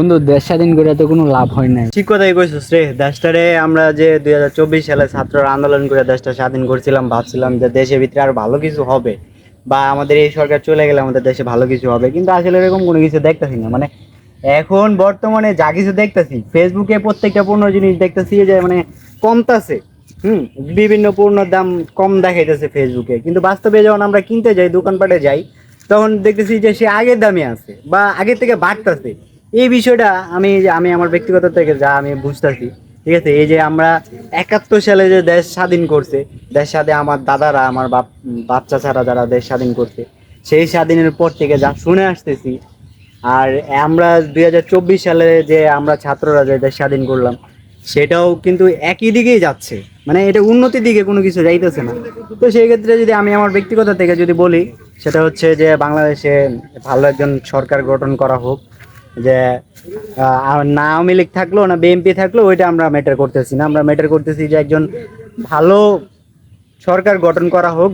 বন্ধু দেশ স্বাধীন করে তো কোনো লাভ হয় নাই। ঠিক কথাই কইছিস রে, দেশটারে আমরা যে দুই হাজার চব্বিশ সালে ছাত্ররা আন্দোলন করে দেশটা স্বাধীন করছিলাম, ভাবছিলাম যে দেশের ভিতরে আর ভালো কিছু হবে। বা আমাদের এই সরকার চলে গেলে আমাদের দেশে ভালো কিছু হবে। কিন্তু আসলে এরকম কোনো কিছু দেখতেছি না। মানে এখন বর্তমানে যা কিছু দেখতেছি ফেসবুকে প্রত্যেকটা পণ্য জিনিস দেখতেছি যে মানে কমতাছে। হুম, বিভিন্ন পণ্যের দাম কম দেখাইতেছে ফেসবুকে কিন্তু বাস্তবে যখন আমরা কিনতে যাই, দোকানপাটে যাই, তখন দেখতেছি যে সে আগের দামে আছে বা আগের থেকে বাড়তেছে। এই বিষয়টা আমি আমি আমার ব্যক্তিগত থেকে যা আমি বুঝতেছি, ঠিক আছে? এই যে আমরা একাত্তর সালে যে দেশ স্বাধীন করছে, দেশ স্বাধীন আমার দাদারা, আমার বাপ বাচ্চা ছাড়া যারা দেশ স্বাধীন করছে, সেই স্বাধীনের পর থেকে যা শুনে আসতেছি, আর আমরা দুই হাজার চব্বিশ সালে যে আমরা ছাত্ররা যে দেশ স্বাধীন করলাম, সেটাও কিন্তু একই দিকেই যাচ্ছে। মানে এটা উন্নতির দিকে কোনো কিছু যাইতেছে না। তো সেই ক্ষেত্রে যদি আমি আমার ব্যক্তিগত থেকে যদি বলি, সেটা হচ্ছে যে বাংলাদেশে ভালো একজন সরকার গঠন করা হোক যে না আওয়ামী লীগ থাকল, না বিএনপি থাকল, ওইটা আমরা ম্যাটার করতেছি না। আমরা ম্যাটার করতেছি যে একজন ভালো সরকার গঠন করা হোক